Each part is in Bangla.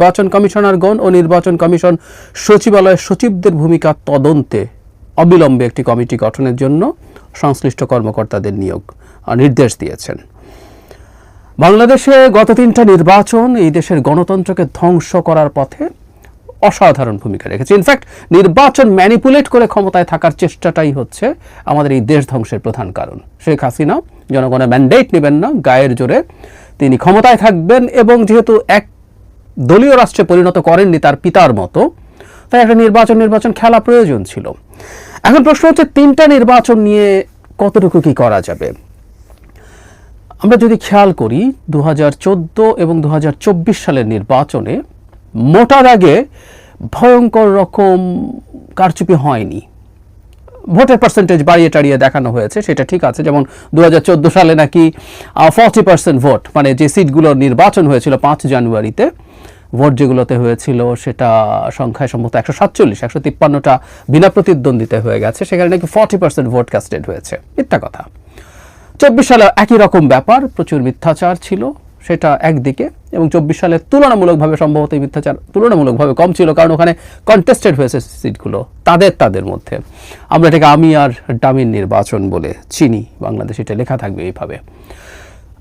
নির্বাচন কমিশনারগণ ও নির্বাচন কমিশন সচিবালয়ের সচিবদের ভূমিকা তদন্তে অবিলম্বে একটি কমিটি গঠনের জন্য সংশ্লিষ্ট কর্মকর্তাদের নিয়োগ নির্দেশ দিয়েছেন। বাংলাদেশে গত তিনটা নির্বাচন এই দেশের গণতন্ত্রকে ধ্বংস করার পথে অসাধারণ ভূমিকা রেখেছে। ইনফ্যাক্ট নির্বাচন ম্যানিপুলেট করে ক্ষমতায় থাকার চেষ্টাটাই হচ্ছে আমাদের এই দেশ ধ্বংসের প্রধান কারণ। শেখ হাসিনা জনগণের ম্যান্ডেট নেবেন না, গায়ের জোরে তিনি ক্ষমতায় থাকবেন এবং যেহেতু এক দলীয় রাষ্ট্রে পরিণত করেননি তার পিতার মতো, তাই একটা নির্বাচন নির্বাচন খেলা প্রয়োজন ছিল। এখন প্রশ্ন হচ্ছে, তিনটা নির্বাচন নিয়ে কতটুকু কি করা যাবে? আমরা যদি খেয়াল করি দু হাজার চোদ্দ এবং দু হাজার চব্বিশ সালের নির্বাচনে মোটার আগে ভয়ঙ্কর রকম কারচুপি হয়নি। ভোটের পার্সেন্টেজ বাড়িয়ে টাড়িয়ে দেখানো হয়েছে, সেটা ঠিক আছে। যেমন দু হাজার চোদ্দ সালে নাকি ফর্টি পার্সেন্ট ভোট মানে যে সিটগুলোর নির্বাচন হয়েছিল পাঁচ জানুয়ারিতে ভোট যেগুলোতে হয়েছিল, সেটা সংখ্যায় সম্ভবত একশো সাতচল্লিশ, একশো তিপ্পান্নটা বিনা প্রতিদ্বন্দ্বিতা হয়ে গেছে, সেখানে নাকি ফর্টি পার্সেন্ট ভোট কাস্টেড হয়েছে। মিথ্যা কথা। চব্বিশ সালে একই রকম ব্যাপার, প্রচুর মিথ্যাচার ছিল, সেটা একদিকে, এবং চব্বিশ সালে তুলনামূলকভাবে সম্ভবত মিথ্যাচার তুলনামূলকভাবে কম ছিল, কারণ ওখানে কন্টেস্টেড হয়েছে সিটগুলো, তাদের তাদের মধ্যে। আমরা এটাকে আমি আর ডামিন নির্বাচন বলে চিনি, বাংলাদেশ এটা লেখা থাকবে এইভাবে।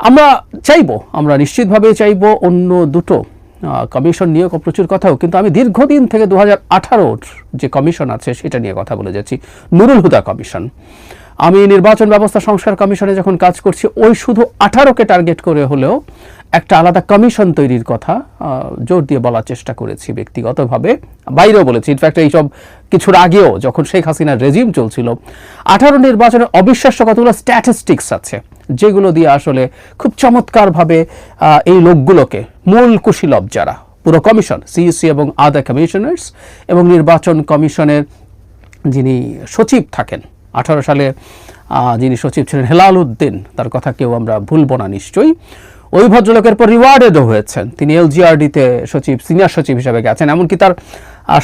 আমরা চাইব, আমরা নিশ্চিতভাবেই চাইব অন্য দুটো কমিশন নিয়ে প্রচুর কথাও, কিন্তু আমি দীর্ঘদিন থেকে দু হাজার যে কমিশন আছে, সেটা নিয়ে কথা বলে যাচ্ছি। নুরুল হুদা কমিশন। আমি নির্বাচন ব্যবস্থা সংস্কার কমিশনে যখন কাজ করছি, ওই শুধু আঠারোকে টার্গেট করে হলেও একটা আলাদা কমিশন তৈরির কথা জোর দিয়ে বলার চেষ্টা করেছি ব্যক্তিগতভাবে। বাইরেও বলেছি ইনফ্যাক্ট এইসব কিছুর আগেও যখন শেখ হাসিনার রেজিম চলছিল, আঠারো নির্বাচনে অবিশ্বাস্য কতগুলো স্ট্যাটিস্টিক্স আছে, যেগুলো দিয়ে আসলে খুব চমৎকারভাবে এই লোকগুলোকে মূল কুশীলব যারা, পুরো কমিশন সিইসি এবং আদার কমিশনার্স এবং নির্বাচন কমিশনের যিনি সচিব থাকেন, আঠারো সালে যিনি সচিব ছিলেন হেলাল উদ্দিন, তার কথা কেউ আমরা ভুলব না নিশ্চয়ই। ওই ভদ্রলোকের পর রিওয়ার্ডেডও হয়েছেন। তিনি এলজিআরডিতে সচিব সিনিয়র সচিব হিসেবে গেছেন, এমনকি তার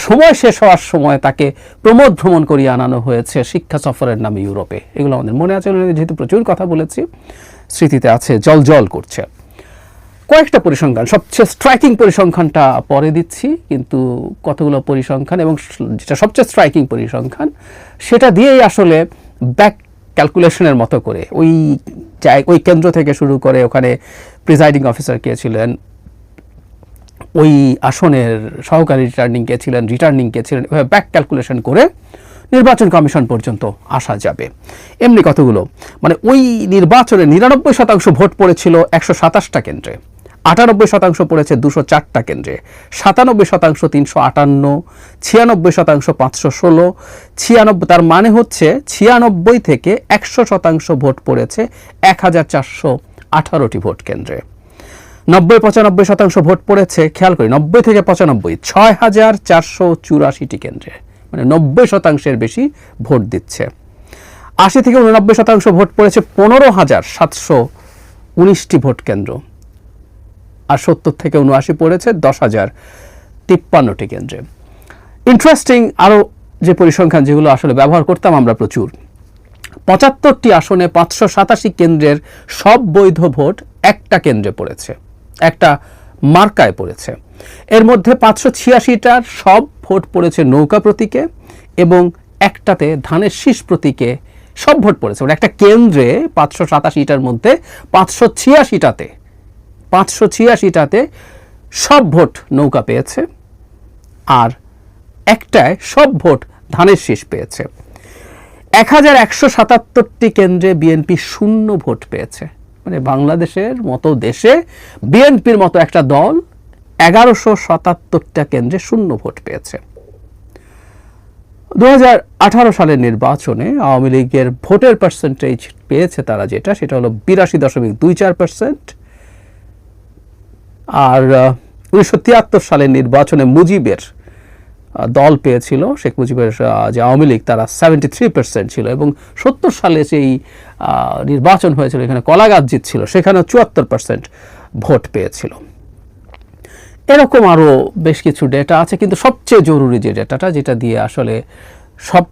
সময় শেষ হওয়ার সময় তাকে প্রমোদ ভ্রমণ করিয়ে আনানো হয়েছে শিক্ষা সফরের নামে ইউরোপে। এগুলো আমাদের মনে আছে যেহেতু প্রচুর কথা বলেছি, স্মৃতিতে আছে, জল জল করছে। কয়েকটা পরিসংখ্যান, সবচেয়ে স্ট্রাইকিং পরিসংখ্যানটা পরে দিচ্ছি, কিন্তু কতগুলো পরিসংখ্যান এবং যেটা সবচেয়ে স্ট্রাইকিং পরিসংখ্যান, সেটা দিয়েই আসলে ব্যাক ক্যালকুলেশনের মতো করে। ওই ওই কেন্দ্র থেকে শুরু করে ওখানে প্রিজাইডিং অফিসার কে ছিলেন, ওই আসনের সহকারী রিটার্নিং কে ছিলেন রিটার্নিং কে ছিলেন ব্যাক ক্যালকুলেশন করে নির্বাচন কমিশন পর্যন্ত আসা যাবে। এমনি কতগুলো? মানে ওই নির্বাচনে নিরানব্বই শতাংশ ভোট পড়েছিল একশো সাতাশটা কেন্দ্রে। আটানব্বই শতাংশ পড়েছে দুশো চারটা কেন্দ্রে, সাতানব্বই শতাংশ তিনশো আটান্ন, ছিয়ানব্বই শতাংশ পাঁচশো ষোলো ছিয়ানব্বই তার মানে হচ্ছে ছিয়ানব্বই থেকে একশো শতাংশ ভোট পড়েছে এক হাজার চারশো আঠারোটি ভোট কেন্দ্রে। নব্বই পঁচানব্বই শতাংশ ভোট পড়েছে, খেয়াল করি, নব্বই থেকে পঁচানব্বই, ছয় হাজার চারশো চুরাশিটি কেন্দ্রে মানে নব্বই শতাংশের বেশি ভোট দিচ্ছে। আশি থেকে উননব্বই শতাংশ ভোট পড়েছে পনেরো হাজার সাতশো উনিশটি ভোট কেন্দ্র। আর সত্তর থেকে উনআশি পড়েছে দশ হাজার তিপ্পান্নটি কেন্দ্রে। ইন্টারেস্টিং আরও যে পরিসংখ্যান যেগুলো আসলে ব্যবহার করতাম আমরা প্রচুর। পঁচাত্তরটি আসনে পাঁচশো সাতাশি কেন্দ্রের সব বৈধ ভোট একটা কেন্দ্রে পড়েছে, একটা মার্কায় পড়েছে। এর মধ্যে পাঁচশো ছিয়াশিটার সব ভোট পড়েছে নৌকা প্রতীকে এবং একটাতে ধানের শীষ প্রতীকে সব ভোট পড়েছে। মানে একটা কেন্দ্রে পাঁচশো সাতাশিটার মধ্যে পাঁচশো ছিয়াশিটাতে পাঁচশো ছিয়াশিটাতে সব ভোট নৌকা পেয়েছে আর একটায় সব ভোট ধানের শীষ পেয়েছে। এক হাজার একশো সাতাত্তরটি কেন্দ্রে বিএনপি শূন্য ভোট পেয়েছে। মানে বাংলাদেশের মতো দেশে বিএনপির মতো একটা দল এগারোশো সাতাত্তরটা কেন্দ্রে শূন্য ভোট পেয়েছে। দু হাজার আঠারো সালের নির্বাচনে আওয়ামী লীগের ভোটের পার্সেন্টেজ পেয়েছে তারা যেটা, সেটা হলো বিরাশি দশমিক দুই চার পার্সেন্ট আর উনিশশো তিয়াত্তর সালের নির্বাচনে মুজিবের দল পেয়েছিল। শেখ মুজিবের যে আওয়ামী লীগ তারা সেভেন্টি থ্রি পার্সেন্ট ছিল এবং সত্তর সালে আহ, নির্বাচন হয়েছিল এখানে কলাগাছ জিতছিল সেখানে চুয়াত্তর পার্সেন্ট ভোট পেয়েছিল। এরকম আরও বেশ কিছু ডেটা আছে কিন্তু সবচেয়ে জরুরি যে ডেটাটা যেটা দিয়ে আসলে সব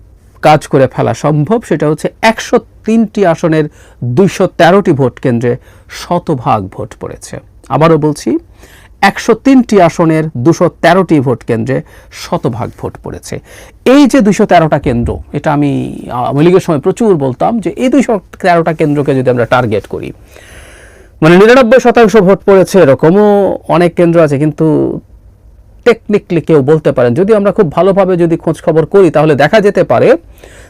কাজ করে ফেলা সম্ভব, সেটা হচ্ছে একশো তিনটি আসনের দুইশো তেরোটি ভোট কেন্দ্রে শতভাগ ভোট পড়েছে। আবারও বলছি, একশো তিনটি আসনের দুশো তেরোটি ভোট কেন্দ্রে শতভাগ ভোট পড়েছে। এই যে দুশো তেরোটা কেন্দ্র, এটা আমি, আওয়ামী লীগের সময় প্রচুর বলতাম যে এই দুশো তেরোটা কেন্দ্রকে যদি আমরা টার্গেট করি মানে নিরানব্বই শতাংশ ভোট পড়েছে এরকমও অনেক কেন্দ্র আছে, কিন্তু টেকনিক্যালি কেউ বলতে পারেন। যদি আমরা খুব ভালোভাবে যদি খোঁজ খবর করি, তাহলে দেখা যেতে পারে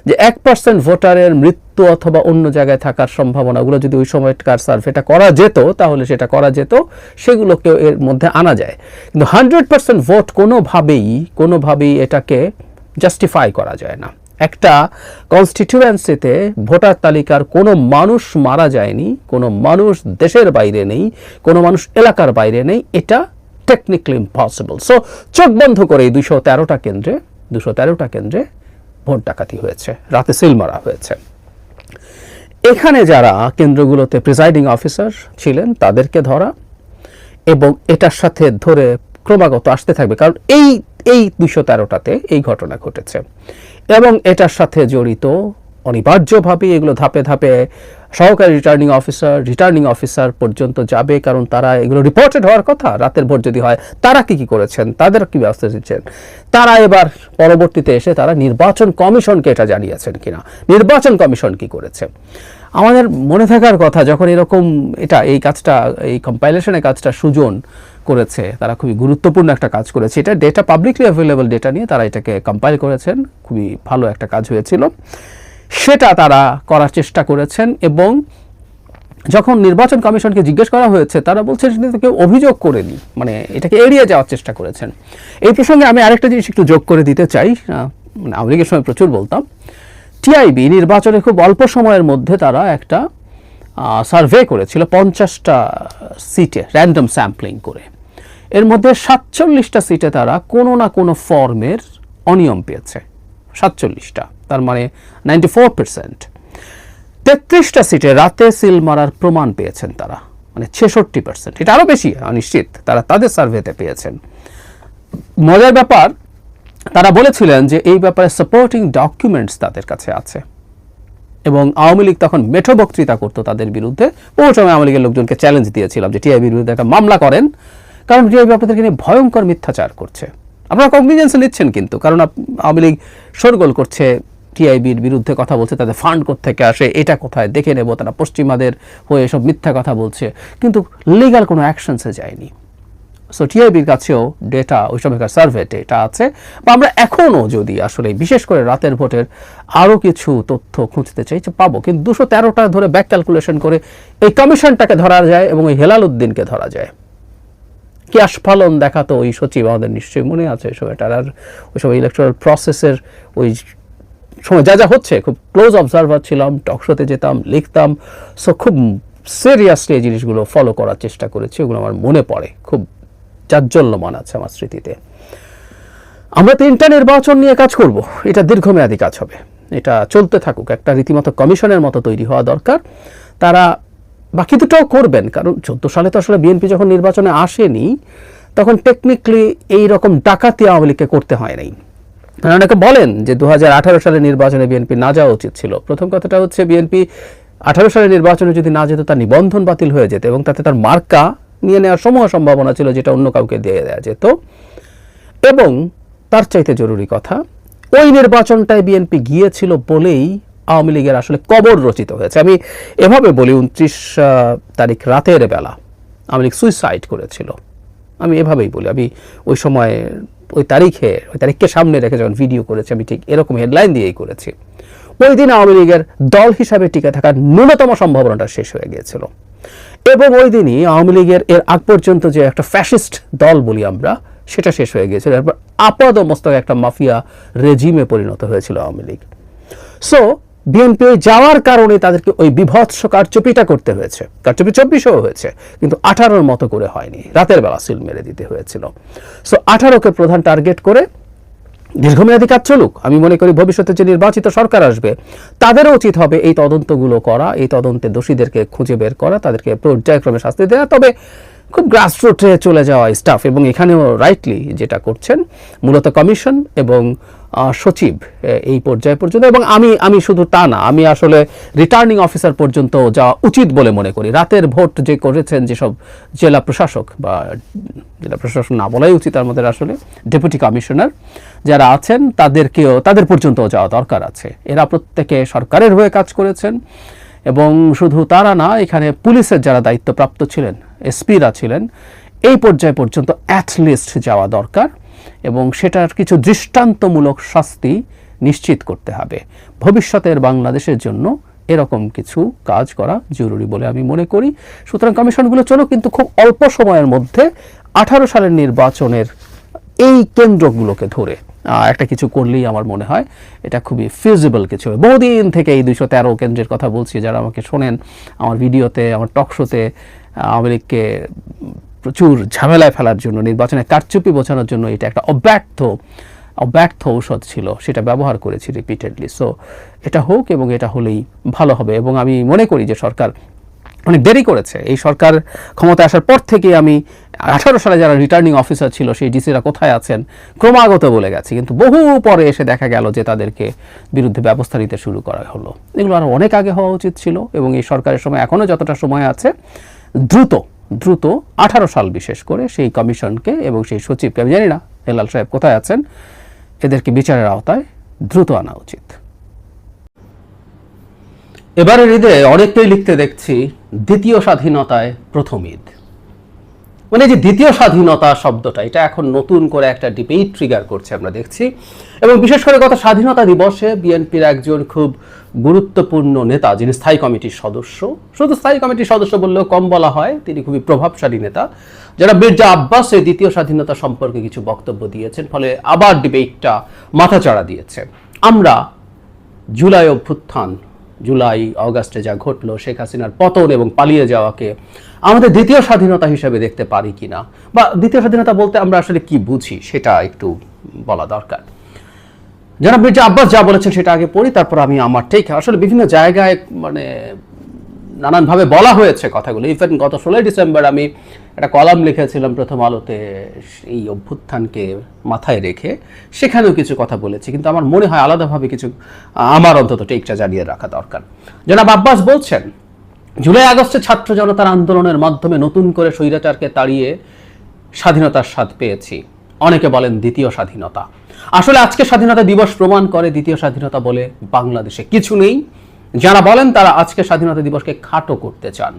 যে এক পার্সেন্ট ভোটারের মৃত্যু অথবা অন্য জায়গায় থাকার সম্ভাবনাগুলো যদি ওই সময়কার সার্ভেটা করা যেত, তাহলে সেটা করা যেত, সেগুলোকে এর মধ্যে আনা যায়। কিন্তু হান্ড্রেড পার্সেন্ট ভোট কোনোভাবেই কোনোভাবেই এটাকে জাস্টিফাই করা যায় না। একটা কনস্টিটিউয়েন্সিতে ভোটার তালিকার কোনো মানুষ মারা যায়নি, কোনো মানুষ দেশের বাইরে নেই, কোনো মানুষ এলাকার বাইরে নেই, এটা টেকনিক্যালি ইম্পসিবল সো চোখ বন্ধ করে দুশো তেরোটা কেন্দ্রে দুশো তেরোটা কেন্দ্রে ভোট ডাকাতি হয়েছে, রাতে সিল মারা হয়েছে। এখানে যারা কেন্দ্রগুলোতে প্রিসাইডিং অফিসার ছিলেন, তাদেরকে ধরা এবং এটার সাথে ধরে ক্রমাগত আসতে থাকবে, কারণ এই এই দুশো তেরোটাতে এই ঘটনা ঘটেছে। এবং এটার সাথে জড়িত অনিবার্যভাবে এগুলো ধাপে ধাপে সহকারী রিটার্নিং অফিসার রিটার্নিং অফিসার পর্যন্ত যাবে, কারণ তারা এগুলো রিপোর্টেড হওয়ার কথা, রাতের ভোট যদি হয়, তারা কি কি করেছেন? তাদের কি ব্যবস্থা নিচ্ছেন? তারা এবার পরবর্তীতে এসে তারা নির্বাচন কমিশনকে এটা জানিয়েছেন কিনা? নির্বাচন কমিশন কি করেছে? আমাদের মনে থাকার কথা, যখন এরকম এটা, এই কাজটা, এই কম্পাইলেশনের কাজটা সুজন করেছে, তারা খুবই গুরুত্বপূর্ণ একটা কাজ করেছে। এটা ডেটা পাবলিকলি অ্যাভেলেবল ডেটা নিয়ে তারা এটাকে কম্পাইল করেছেন। খুবই ভালো একটা কাজ হয়েছিল। সেটা তারা করার চেষ্টা করেছেন এবং যখন নির্বাচন কমিশনকে জিজ্ঞেস করা হয়েছে, তারা বলছে সেটা কেউ অভিযোগ করেনি মানে এটাকে এড়িয়ে যাওয়ার চেষ্টা করেছেন। এই প্রসঙ্গে আমি আরেকটা জিনিস একটু যোগ করে দিতে চাই মানে আওয়ামী সময় প্রচুর বলতাম। টিআইবি নির্বাচনে খুব অল্প সময়ের মধ্যে তারা একটা সার্ভে করেছিল পঞ্চাশটা সিটে র্যান্ডম স্যাম্পলিং করে। এর মধ্যে সাতচল্লিশটা সিটে তারা কোনো না কোনো ফর্মের অনিয়ম পেয়েছে। সাতচল্লিশটা, তার মানে নাইনটি ফোর পার্সেন্ট তেত্রিশটা সিটে রাতে সিল মারার প্রমাণ পেয়েছেন তারা মানে ছেষট্টি পার্সেন্ট এটা আরও বেশি নিশ্চিত তারা তাদের সার্ভেতে পেয়েছেন। মজার ব্যাপার, তারা বলেছিলেন যে এই ব্যাপারে সাপোর্টিং ডকুমেন্টস তাদের কাছে আছে। এবং আওয়ামী লীগ তখন মেঠো বক্তৃতা করতো তাদের বিরুদ্ধে। বহু সময় আওয়ামী লীগের লোকজনকে চ্যালেঞ্জ দিয়েছিলাম যে টিআইবির বিরুদ্ধে একটা মামলা করেন, কারণ টিআইবি আপনাদেরকে নিয়ে ভয়ঙ্কর মিথ্যাচার করছে। আপনারা কগনিজেন্স নিচ্ছেন কিন্তু, কারণ আওয়ামী লীগ শোরগোল করছে টিআইবির বিরুদ্ধে কথা বলছে, তাদের ফান্ড থেকে আসে, এটা কোথায়, দেখে নেব, তারা পশ্চিমাদের হয়ে সব মিথ্যা কথা বলছে, কিন্তু লিগাল কোনো অ্যাকশনসে যায়নি। সো টিআইবির কাছেও ডেটা ওই সময়কার সার্ভে ডেটা আছে, বা আমরা এখনও যদি আসলে, বিশেষ করে রাতের ভোটের আরও কিছু তথ্য খুঁজতে চাই পাবো, কিন্তু দুশো তেরোটা ধরে ব্যাক ক্যালকুলেশন করে এই কমিশনটাকে ধরা যায় এবং এই হেলাল উদ্দিনকে ধরা যায়। কি আস্ফালন দেখাতো ওই সচিব আমাদের নিশ্চয়ই মনে আছে ওই সময়টার। আর ওই সময় ইলেকট্রাল প্রসেসের ওই সময় যা যা হচ্ছে, খুব ক্লোজ অবজারভার ছিলাম টকশোতে যেতাম, লিখতাম। সো খুব সিরিয়াসলি এই জিনিসগুলো ফলো করার চেষ্টা করেছি, ওগুলো আমার মনে পড়ে। খুব জাজ্জল্যমান আছে আমার স্মৃতিতে। আমরা তিনটা নির্বাচন নিয়ে কাজ করব, এটা দীর্ঘমেয়াদী কাজ হবে। এটা চলতে থাকুক, একটা রীতিমতো কমিশনের মতো তৈরি হওয়া দরকার। তারা বাকি দুটোও করবেন, কারণ চোদ্দ সালে তো আসলে বিএনপি যখন নির্বাচনে আসেনি, তখন টেকনিক্যালি এই রকম ডাকাতি আওয়ামী লীগকে করতে হয় নাই। অনেকে বলেন যে দু হাজার সালে নির্বাচনে বিএনপি না যাওয়া উচিত ছিল। প্রথম কথাটা হচ্ছে বিএনপি আঠারো সালের নির্বাচনে যদি না যেত, তার নিবন্ধন বাতিল হয়ে যেত এবং তাতে তার মার্কা নিয়ে নেওয়ার সমূহ সম্ভাবনা ছিল যেটা অন্য কাউকে দিয়ে দেওয়া যেত। এবং তার চাইতে জরুরি কথা, ওই নির্বাচনটায় বিএনপি গিয়েছিল বলেই আওয়ামী লীগের আসলে কবর রচিত হয়েছে। আমি এভাবে বলি, উনত্রিশ তারিখ রাতের বেলা আওয়ামী লীগ সুইসাইড করেছিল। আমি এভাবেই বলি, আমি ওই সময়, ওই তারিখে, ওই তারিখকে সামনে রেখে যখন ভিডিও করেছি, আমি ঠিক এরকম হেডলাইন দিয়েই করেছি। ওই দিন আওয়ামী লীগের দল হিসাবে টিকে থাকার ন্যূনতম সম্ভাবনাটা শেষ হয়ে গিয়েছিল। এবং ওই দিনই আওয়ামী লীগের এর আগ পর্যন্ত যে একটা ফ্যাসিস্ট দল বলি আমরা, সেটা শেষ হয়ে গিয়েছিল। এরপর আপাদ মস্তক একটা মাফিয়া রেজিমে পরিণত হয়েছিল আওয়ামী লীগ। সো বিএনপি যাওয়ার কারণে তাদেরকে ওই বিভৎস কারচুপিটা করতে হয়েছে। কারচুপি চব্বিশেও হয়েছে, কিন্তু আঠারোর মতো করে হয়নি। রাতের বেলা সিল মেরে দিতে হয়েছিল। সো আঠারোকে প্রধান টার্গেট করে দীর্ঘমেয়াদী কাজ চলুক। আমি মনে করি ভবিষ্যতে যে নির্বাচিত সরকার আসবে, তাদেরও উচিত হবে এই তদন্তগুলো করা, এই তদন্তে দোষীদেরকে খুঁজে বের করা, তাদেরকে পর্যায়ক্রমে শাস্তি দেওয়া তবে খুব গ্রাসরুটে চলে যাওয়া স্টাফ এবং এখানেও রাইটলি যেটা করছেন মূলত কমিশন এবং সচিব এই পর্যায় পর্যন্ত এবং আমি আমি শুধু তা না, আমি আসলে রিটার্নিং অফিসার পর্যন্ত যাওয়া উচিত বলে মনে করি। রাতের ভোট যে করেছেন যেসব জেলা প্রশাসক বা জেলা প্রশাসক না বলাই উচিত আমাদের আসলে ডেপুটি কমিশনার যারা আছেন তাদেরকেও, তাদের পর্যন্ত যাওয়া দরকার আছে। এরা প্রত্যেকে সরকারের হয়ে কাজ করেছেন এবং শুধু তারা না, এখানে পুলিশের যারা দায়িত্বপ্রাপ্ত ছিলেন এসপিরা ছিলেন। এই পর্যায় পর্যন্ত অ্যাটলিস্ট যাওয়া দরকার এবং সেটার কিছু দৃষ্টান্তমূলক শাস্তি নিশ্চিত করতে হবে। ভবিষ্যতের বাংলাদেশের জন্য এরকম কিছু কাজ করা জরুরি বলে আমি মনে করি। সুতরাং কমিশনগুলো চলো কিন্তু খুব অল্প সময়ের মধ্যে আঠারো সালের নির্বাচনের এই কেন্দ্রগুলোকে ধরে একটা কিছু করলেই আমার মনে হয় এটা খুবই ফিজিবল কিছু হবে। বহুদিন থেকে এই দুইশো তেরো কেন্দ্রের কথা বলছি, যারা আমাকে শোনেন আমার ভিডিওতে, আমার টক শোতে আওয়ামী লীগকে প্রচুর ঝামেলায় ফেলার জন্য, নির্বাচনে কারচুপি বোঝানোর জন্য এটা একটা অব্যর্থ অব্যর্থ ঔষধ ছিল, সেটা ব্যবহার করেছি রিপিটেডলি সো এটা হোক এবং এটা হলেই ভালো হবে এবং আমি মনে করি যে সরকার অনেক দেরি করেছে। এই সরকার ক্ষমতায় আসার পর থেকে আমি আঠারো সালে যারা রিটার্নিং অফিসার ছিল, সেই ডিসিরা কোথায় আছেন ক্রমাগত বলে গেছে। কিন্তু বহু পরে এসে দেখা গেল যে তাদেরকে বিরুদ্ধে ব্যবস্থা নিতে শুরু করা হলো। এগুলো আরও অনেক আগে হওয়া উচিত ছিল এবং এই সরকারের সময় এখনও যতটা সময় আছে দ্রুত দ্রুত আঠারো সাল বিশেষ করে সেই কমিশনকে এবং সেই সচিবকে, আমি জানি না, হেলাল সাহেব কোথায় আছেন, এদেরকে বিচারের আওতায় দ্রুত আনা উচিত। এবারের ঈদে অনেককেই লিখতে দেখছি দ্বিতীয় স্বাধীনতায় প্রথম ঈদ। মানে যে দ্বিতীয় স্বাধীনতা শব্দটা, এটা এখন নতুন করে একটা ডিবেট ট্রিগার করছে, আমরা দেখছি। এবং বিশেষ করে গত স্বাধীনতা দিবসে বিএনপির একজন খুব গুরুত্বপূর্ণ নেতা, যিনি স্থায়ী কমিটির সদস্য, শুধু স্থায়ী কমিটির সদস্য বললেও কম বলা হয়, তিনি খুবই প্রভাবশালী নেতা, যারা মির্জা আব্বাস এই দ্বিতীয় স্বাধীনতা সম্পর্কে কিছু বক্তব্য দিয়েছেন, ফলে আবার ডিবেটটা মাথাচাড়া দিয়েছে। আমরা জুলাই অভ্যুত্থান জুলাই, অগাস্টে যা ঘটলো, শেখ হাসিনার পতন এবং পালিয়ে যাওয়াকে আমাদের দ্বিতীয় স্বাধীনতা হিসেবে দেখতে পারি কিনা? বা দ্বিতীয় স্বাধীনতা বলতে আমরা আসলে কি বুঝি, সেটা একটু বলা দরকার। যারা মির্জা আব্বাস যা বলেছেন সেটা আগে পড়ি, তারপর আমি আমার ঠিক আসলে বিভিন্ন জায়গায় মানে নানানভাবে বলা হয়েছে কথাগুলো। ইভেন গত ষোলোই ডিসেম্বর আমি একটা কলাম লিখেছিলাম প্রথম আলোতে, এই অভ্যুত্থানকে মাথায় রেখে। সেখানেও কিছু কথা বলেছি, কিন্তু আমার মনে হয় আলাদাভাবে কিছু, আমার অন্তত টেকটা জানিয়ে রাখা দরকার। জনাব আব্বাস বলছেন, জুলাই আগস্টে ছাত্র জনতার আন্দোলনের মাধ্যমে নতুন করে স্বৈরাচারকে তাড়িয়ে স্বাধীনতার স্বাদ পেয়েছি। অনেকে বলেন দ্বিতীয় স্বাধীনতা। আসলে আজকে স্বাধীনতা দিবস প্রমাণ করে দ্বিতীয় স্বাধীনতা বলে বাংলাদেশে কিছু নেই। যারা বলেন তারা আজকে স্বাধীনতা দিবসকে খাটো করতে চান।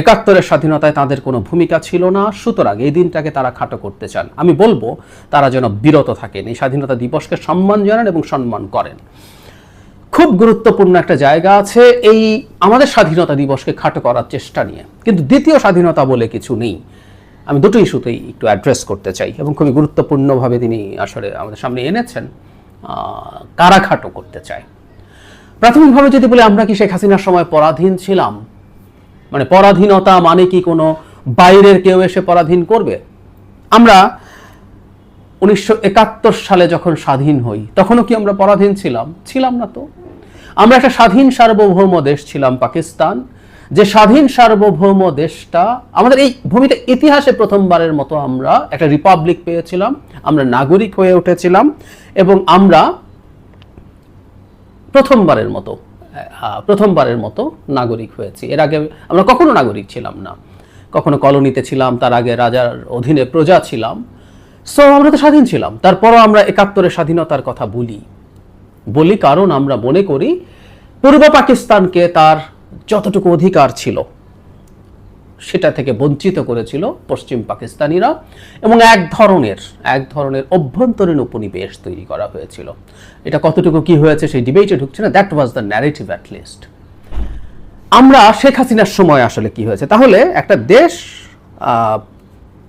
একাত্তরের স্বাধীনতায় তাদের কোনো ভূমিকা ছিল না, সুতরাং এই দিনটাকে তারা খাটো করতে চান। আমি বলব, তারা যেন বিরত থাকেন, এই স্বাধীনতা দিবসকে সম্মান জানান এবং সম্মান করেন। খুব গুরুত্বপূর্ণ একটা জায়গা আছে এই আমাদের স্বাধীনতা দিবসকে খাটো করার চেষ্টা নিয়ে। কিন্তু দ্বিতীয় স্বাধীনতা বলে কিছু নেই। আমি দুটো ইস্যুতেই একটু অ্যাড্রেস করতে চাই এবং খুবই গুরুত্বপূর্ণভাবে তিনি আসলে আমাদের সামনে এনেছেন কারা খাটো করতে চায়। প্রাথমিকভাবে যদি বলি, আমরা কি শেখ হাসিনার সময় পরাধীন ছিলাম? মানে পরাধীনতা মানে কি কোনো বাইরের কেউ এসে পরাধীন করবে? আমরা উনিশশো একাত্তর সালে যখন স্বাধীন হই, তখনও কি আমরা পরাধীন ছিলাম? ছিলাম না তো। আমরা একটা স্বাধীন সার্বভৌম দেশ ছিলাম, পাকিস্তান। যে স্বাধীন সার্বভৌম দেশটা, আমাদের এই ভূমিতে ইতিহাসে প্রথমবারের মতো আমরা একটা রিপাবলিক পেয়েছিলাম, আমরা নাগরিক হয়ে উঠেছিলাম, এবং আমরা প্রথমবারের মতো প্রথমবারের মতো নাগরিক হয়েছি। এর আগে আমরা কখনো নাগরিক ছিলাম না। কখনো কলোনিতে ছিলাম, তার আগে রাজার অধীনে প্রজা ছিলাম। সো আমরা তো স্বাধীন ছিলাম। তারপরও আমরা একাত্তরের স্বাধীনতার কথা বলি। বলি কারণ আমরা মনে করি, পূর্ব পাকিস্তানকে তার যতটুকু অধিকার ছিল সেটা থেকে বঞ্চিত করেছিল পশ্চিম পাকিস্তানিরা এবং এক ধরনের এক ধরনের অভ্যন্তরীণ উপনিবেশ তৈরি করা হয়েছিল। এটা কতটুকু কি হয়েছে সেই ডিবেটে ঢুকছে না that was the narrative at least আমরা শেখ হাসিনার সময় আসলে কি হয়েছে? তাহলে একটা দেশ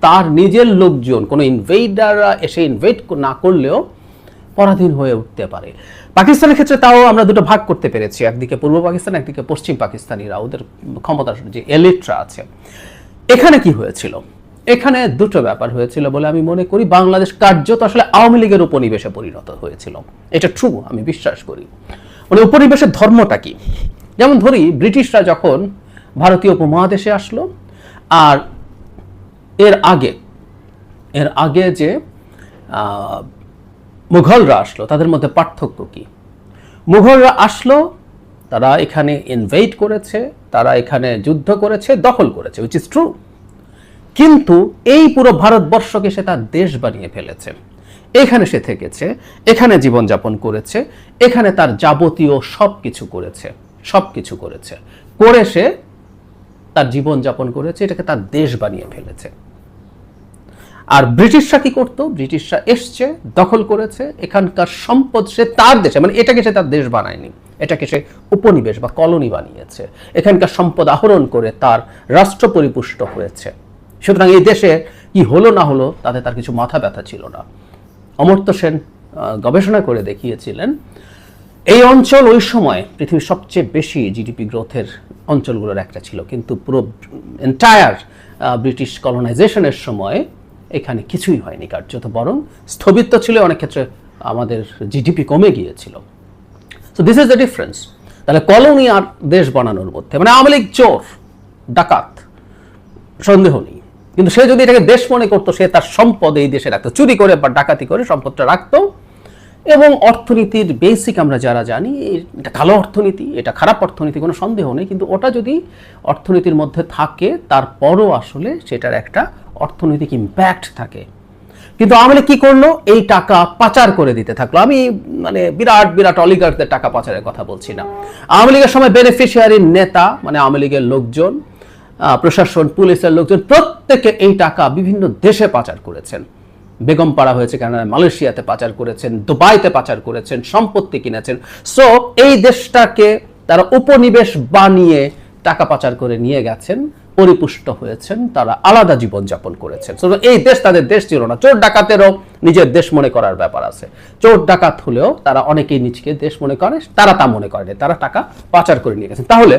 তার নিজের লোকজন, কোনো ইনভেডাররা এসে ইনভেট না করলেও পরাধীন হয়ে উঠতে পারে। পাকিস্তানের ক্ষেত্রে তাও আমরা দুটো ভাগ করতে পেরেছি, একদিকে পূর্ব পাকিস্তান, একদিকে পশ্চিম পাকিস্তানিরা, ওদের ক্ষমতার যে এলিটরা আছে। এখানে কি হয়েছিল? এখানে দুটো ব্যাপার হয়েছিল বলে আমি মনে করি, বাংলাদেশ কার্যত আসলে আওয়ামী লীগের উপনিবেশে পরিণত হয়েছিল। এটা ট্রু আমি বিশ্বাস করি। মানে উপনিবেশের ধর্মটা কি? যেমন ধরি, ব্রিটিশরা যখন ভারতীয় উপমহাদেশে আসলো, আর এর আগে এর আগে যে মুঘলরা আসলো, তাদের মধ্যে পার্থক্য কি? মুঘলরা আসলো, তারা এখানে ইনভেট করেছে, তারা এখানে যুদ্ধ করেছে, দখল করেছে উইচ ইজ ট্রু কিন্তু এই পুরো ভারতবর্ষকে সে তার দেশ বানিয়ে ফেলেছে। এখানে সে থেকেছে, এখানে জীবনযাপন করেছে, এখানে তার যাবতীয় সব কিছু করেছে সব কিছু করেছে। করে সে তার জীবনযাপন করেছে, এটাকে তার দেশ বানিয়ে ফেলেছে। আর ব্রিটিশরা কি করতো? ব্রিটিশরা এসছে, দখল করেছে, এখানকার সম্পদ সে তার দেশে মানে এটাকে সে তার দেশ বানায়নি, এটাকে সে উপনিবেশ বা কলোনি বানিয়েছে। এখানকার সম্পদ আহরণ করে তার রাষ্ট্র পরিপুষ্ট হয়েছে। সুতরাং এই দেশে কি হলো না হলো, তাতে তার কিছু মাথা ব্যথা ছিল না। অমর্ত্য সেন গবেষণা করে দেখিয়েছিলেন, এই অঞ্চল ওই সময় পৃথিবীর সবচেয়ে বেশি জিডিপি গ্রোথের অঞ্চলগুলোর একটা ছিল। কিন্তু পুরো এন্টায়ার ব্রিটিশ কলোনাইজেশনের সময় এখানে কিছুই হয়নি কার্যত, বরং স্থবিত ছিল, অনেক ক্ষেত্রে আমাদের জিডিপি কমে গিয়েছিল। So this is the difference তাহলে কলোনি আর দেশ বানানোর মধ্যে মানে আওয়ামী লীগ চোর, ডাকাত, সন্দেহ নেই। কিন্তু সে যদি এটাকে দেশ মনে করতো, সে তার সম্পদ এই দেশে রাখতো, চুরি করে বা ডাকাতি করে সম্পদটা রাখতো। এবং অর্থনীতির বেসিক আমরা যারা জানি, এটা ভালো অর্থনীতি, এটা খারাপ অর্থনীতি, কোনো সন্দেহ নেই। কিন্তু ওটা যদি অর্থনীতির মধ্যে থাকে, তারপরও আসলে সেটার একটা অর্থনৈতিক ইম্প্যাক্ট থাকে। কিন্তু আওয়ামী কি করল? এই টাকা পাচার করে দিতে থাকল। আমি মানে বিরাট বিরাট অলিগারদের টাকা পাচারের কথা বলছি না। আওয়ামী লীগের সময় বেনিফিশিয়ারির নেতা মানে আওয়ামী লীগের লোকজন প্রশাসন, পুলিশের লোকজন, প্রত্যেকে এই টাকা বিভিন্ন দেশে পাচার করেছেন। বেগম পাড়া হয়েছে কানাডা মালয়েশিয়াতে পাচার করেছেন, দুবাইতে পাচার করেছেন, সম্পত্তি কিনেছেন। সো এই দেশটাকে তারা উপনিবেশ বানিয়ে টাকা পাচার করে নিয়ে গেছেন, পরিপুষ্ট হয়েছেন, তারা আলাদা জীবন যাপন করেছেন এই দেশ তাদের দেশ ছিল না। চোর ডাকাতেরও নিজের দেশ মনে করার ব্যাপার আছে। চোর ডাকাত হলেও তারা অনেকেই নিজকে দেশ মনে করে, তারা তা মনে করেনি তারা টাকা পাচার করে নিয়ে গেছেন। তাহলে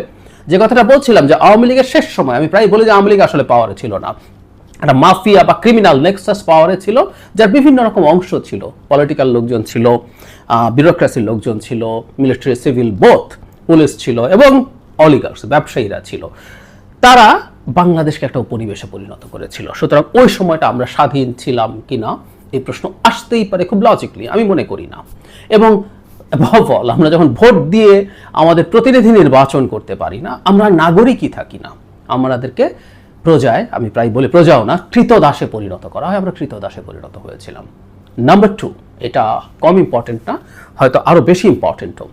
যে কথাটা বলছিলাম যে আওয়ামী লীগের শেষ সময়, আমি প্রায় বলি যে আওয়ামী লীগ আসলে পাওয়ারে ছিল না। একটা মাফিয়া বা ক্রিমিনাল নেক্সাস পাওয়ারে ছিল, যার বিভিন্ন রকম অংশ ছিল। পলিটিক্যাল লোকজন ছিল বিউরোক্রেসির লোকজন ছিল মিলিটারি সিভিল বোথ পুলিশ ছিল এবং অলিগার্স ব্যবসায়ীরা ছিল। তারা বাংলাদেশকে একটা উপনিবেশে পরিণত করেছিল। সুতরাং ওই সময়টা আমরা স্বাধীন ছিলাম কিনা এই প্রশ্ন আসতেই পারে খুব লজিকলি আমি মনে করি না। এবং all, আমরা যখন ভোট দিয়ে আমাদের প্রতিনিধি নির্বাচন করতে পারি না আমরা নাগরিকই থাকি না। আমাদেরকে প্রজায় আমি প্রায় বলি প্রজাও না কৃতদাসে পরিণত করা হয় আমরা কৃতদাসে পরিণত হয়েছিলাম। নাম্বার টু এটা কম ইম্পর্টেন্ট না হয়তো আরও বেশি ইম্পর্টেন্টও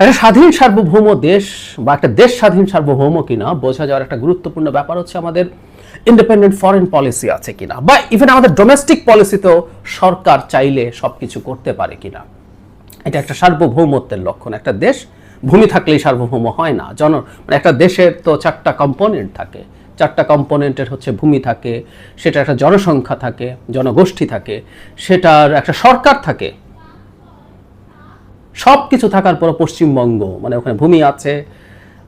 একটা স্বাধীন সার্বভৌম দেশ বা একটা দেশ স্বাধীন সার্বভৌম কিনা বোঝা যাওয়ার একটা গুরুত্বপূর্ণ ব্যাপার হচ্ছে আমাদের ইন্ডিপেন্ডেন্ট ফরেন পলিসি আছে কিনা বা ইভেন আমাদের ডোমেস্টিক পলিসিতেও সরকার চাইলে সবকিছু করতে পারে কিনা। এটা একটা সার্বভৌমত্বের লক্ষণ। একটা দেশ ভূমি থাকলেই সার্বভৌম হয় না। জন মানে একটা দেশের তো চারটা কম্পোনেন্ট থাকে। চারটা কম্পোনেন্টের হচ্ছে ভূমি থাকে সেটা একটা জনসংখ্যা থাকে, জনগোষ্ঠী থাকে, সেটার একটা সরকার থাকে। সব কিছু থাকার পর পশ্চিমবঙ্গ মানে ওখানে ভূমি আছে,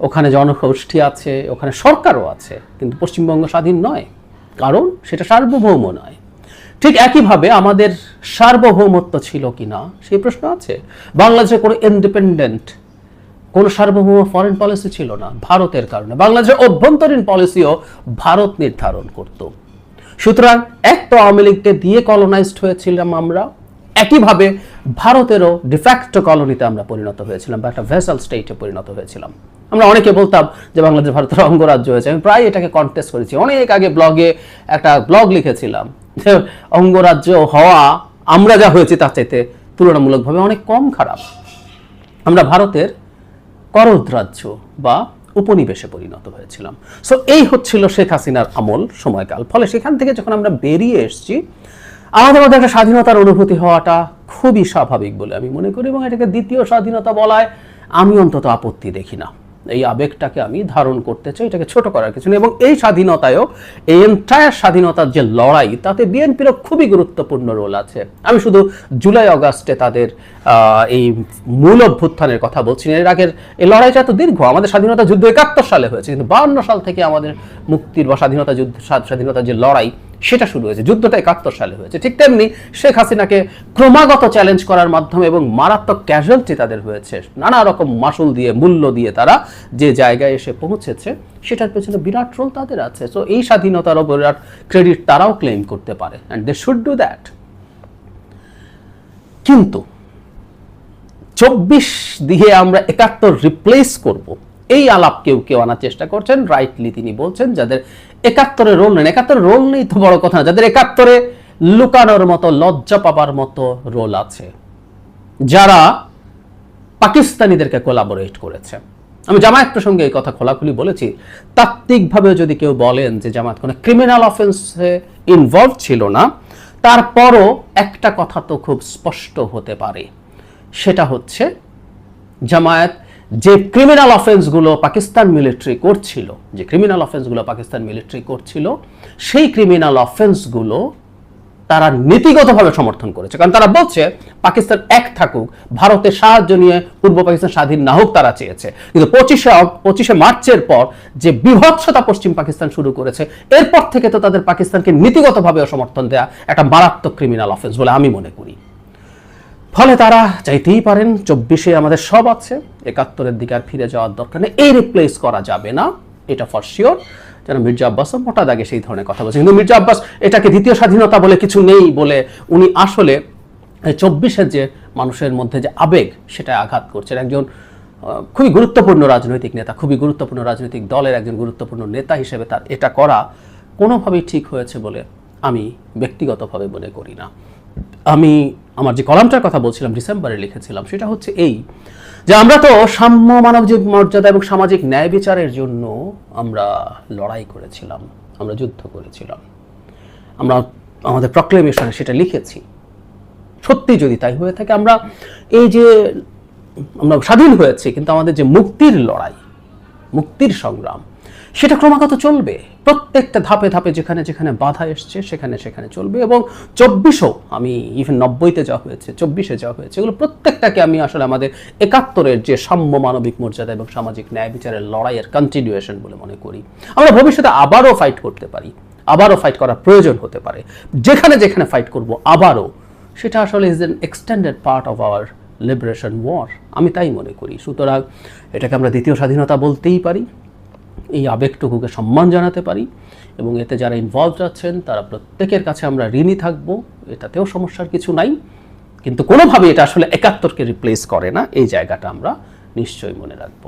ওখানে জনগোষ্ঠী আছে, ওখানে সরকারও আছে, কিন্তু পশ্চিমবঙ্গ স্বাধীন নয়। কারণ সেটা সার্বভৌম নয়। ঠিক একইভাবে আমাদের সার্বভৌমত্ব ছিল কি না, সেই প্রশ্ন আছে। বাংলাদেশে কোনো ইন্ডিপেন্ডেন্ট কোনো সার্বভৌম ফরেন পলিসি ছিল না, ভারতের কারণে। বাংলাদেশের অভ্যন্তরীণ পলিসিও ভারত নির্ধারণ করত। সুতরাং এক তো আওয়ামী লীগকে দিয়ে কলোনাইজড হয়েছিলাম আমরা একইভাবে ভারতেরও ডিফ্যাক্টো কলোনিতে আমরা পরিণত হয়েছিলাম বা একটা ভেসাল স্টেটে পরিণত হয়েছিলাম। আমরা অনেকে বলতাম যে বাংলাদেশ ভারতের অঙ্গরাজ্য হয়েছে। আমি প্রায় এটাকে কন্টেস্ট করেছি। অনেক আগে ব্লগে একটা ব্লগ লিখেছিলাম যে অঙ্গরাজ্য হওয়া, আমরা যা হয়েছি তার চাইতে তুলনামূলকভাবে অনেক কম খারাপ। আমরা ভারতের করদ রাজ্য বা উপনিবেশে পরিণত হয়েছিলাম। সো এই হচ্ছিল শেখ হাসিনার আমল সময়কাল। ফলে সেখান থেকে যখন আমরা বেরিয়ে এসেছি আমাদের মধ্যে একটা স্বাধীনতার অনুভূতি হওয়াটা খুবই স্বাভাবিক বলে আমি মনে করি এবং এটাকে দ্বিতীয় স্বাধীনতা বলায় আমি অন্তত আপত্তি দেখি না। এই আবেগটাকে আমি ধারণ করতে চাই, এটাকে ছোট করার কিছু নেই এবং এই স্বাধীনতায়ও, এই এন্টায়ার স্বাধীনতার যে লড়াই, তাতে বিএনপিরও খুবই গুরুত্বপূর্ণ রোল আছে। আমি শুধু জুলাই অগাস্টে তাদের এই মূল অভ্যুত্থানের কথা বলছি এর আগের, এই লড়াইটা তো দীর্ঘ, আমাদের স্বাধীনতা যুদ্ধ একাত্তর সালে হয়েছে, কিন্তু বাহান্ন সাল থেকে আমাদের মুক্তির বা স্বাধীনতা যুদ্ধ স্বাধীনতার যে লড়াই সেটা শুরু হয়েছে যুদ্ধটা একাত্তর সালে হয়েছে। ঠিক তেমনি শেখ হাসিনাকে ক্রমাগত চ্যালেঞ্জ করার মাধ্যমে এবং মারাত্মক ক্যাজুয়ালিটি তাদের হয়েছে। নানা রকম মাসুল দিয়ে, মূল্য দিয়ে তারা যে জায়গায় এসে পৌঁছেছে, সেটার পেছনে বিরাট রোল তাদের আছে। সো এই স্বাধীনতারও বিরাট ক্রেডিট তারাও ক্লেম করতে পারে। And they should do that কিন্তু চব্বিশ দিয়ে আমরা একাত্তর রিপ্লেস করব, এই আলাপ কেউ কেউ আনার চেষ্টা করছেন। রাইটলি তিনি বলছেন, যাদের একাত্তরে রোল নেন। একাত্তরে রোল নেই তো বড় কথা না। যাদের একাত্তরে লুকানোর মতো, লজ্জা পাবার মতো রোল আছে, যারা পাকিস্তানিদেরকে কোলাবোরেট করেছে। আমি জামায়াত প্রসঙ্গে এই কথা খোলাখুলি বলেছি। তাত্ত্বিকভাবে যদি কেউ বলেন যে জামায়াত কোনো ক্রিমিনাল অফেন্সে ইনভলভ ছিল না, তারপরও একটা কথা তো খুব স্পষ্ট হতে পারে। সেটা হচ্ছে, জামায়াত যে ক্রিমিনাল অফেন্সগুলো পাকিস্তান মিলিটারি করছিল, যে ক্রিমিনাল অফেন্সগুলো পাকিস্তান মিলিটারি করছিল, সেই ক্রিমিনাল অফেন্সগুলো তারা নীতিগতভাবে সমর্থন করেছে। কারণ তারা বলছে, পাকিস্তান এক থাকুক, ভারতের সাহায্য নিয়ে পূর্ব পাকিস্তান স্বাধীন না হোক তারা চেয়েছে। কিন্তু পঁচিশে পঁচিশে মার্চের পর যে বিভৎসতা পশ্চিম পাকিস্তান শুরু করেছে, এরপর থেকে তো তাদের পাকিস্তানকে নীতিগতভাবে সমর্থন দেয়া একটা মারাত্মক ক্রিমিনাল অফেন্স বলে আমি মনে করি। ফলে তারা চাইতেই পারেন চব্বিশে আমাদের সব আছে, একাত্তরের দিকে আর ফিরে যাওয়ার দরকার নেই। এই রিপ্লেস করা যাবে না, এটা ফর শিওর যেন মির্জা আব্বাস মোটা দাগে সেই ধরনের কথা বলছে। কিন্তু মির্জা আব্বাস এটাকে দ্বিতীয় স্বাধীনতা বলে কিছু নেই বলে উনি আসলে চব্বিশের যে মানুষের মধ্যে যে আবেগ সেটা আঘাত করছেন। একজন খুবই গুরুত্বপূর্ণ রাজনৈতিক নেতা, খুবই গুরুত্বপূর্ণ রাজনৈতিক দলের একজন গুরুত্বপূর্ণ নেতা হিসেবে তার এটা করা কোনোভাবেই ঠিক হয়েছে বলে আমি ব্যক্তিগতভাবে মনে করি না। আমি আমার যে কলামটার কথা বলছিলাম, ডিসেম্বরে লিখেছিলাম, সেটা হচ্ছে এই যে আমরা তো সাম্য মানব যে মর্যাদা এবং সামাজিক ন্যায় বিচারের জন্য আমরা লড়াই করেছিলাম, আমরা যুদ্ধ করেছিলাম। আমরা আমাদের প্রক্লেমেশনে সেটা লিখেছি। সত্যি যদি তাই হয়ে থাকে, আমরা এই যে আমরা স্বাধীন হয়েছি, কিন্তু আমাদের যে মুক্তির লড়াই, মুক্তির সংগ্রাম সেটা ক্রমাগত চলবে। প্রত্যেকটা ধাপে ধাপে যেখানে যেখানে বাধা এসছে, সেখানে সেখানে চলবে এবং চব্বিশও, আমি ইভেন নব্বইতে যা হয়েছে, চব্বিশে যা হয়েছে, এগুলো প্রত্যেকটাকে আমি আসলে আমাদের একাত্তরের যে সাম্য মানবিক মর্যাদা এবং সামাজিক ন্যায় বিচারের লড়াইয়ের কন্টিনিউয়েশন বলে মনে করি। আমরা ভবিষ্যতে আবারও ফাইট করতে পারি, আবারও ফাইট করার প্রয়োজন হতে পারে। যেখানে যেখানে ফাইট করব, আবারও। সেটা আসলে is an extended part of our liberation war আমি তাই মনে করি। সুতরাং এটাকে আমরা দ্বিতীয় স্বাধীনতা বলতেই পারি। এই আবেগটুকুকে সম্মান জানাতে পারি এবং এতে যারা ইনভলভড আছেন, তারা প্রত্যেকের কাছে আমরা ঋণী থাকব, এটাতেও সমস্যার কিছু নাই। কিন্তু কোনোভাবে এটা আসলে একাত্তরকে রিপ্লেস করে না, এই জায়গাটা আমরা নিশ্চয়ই মনে রাখব।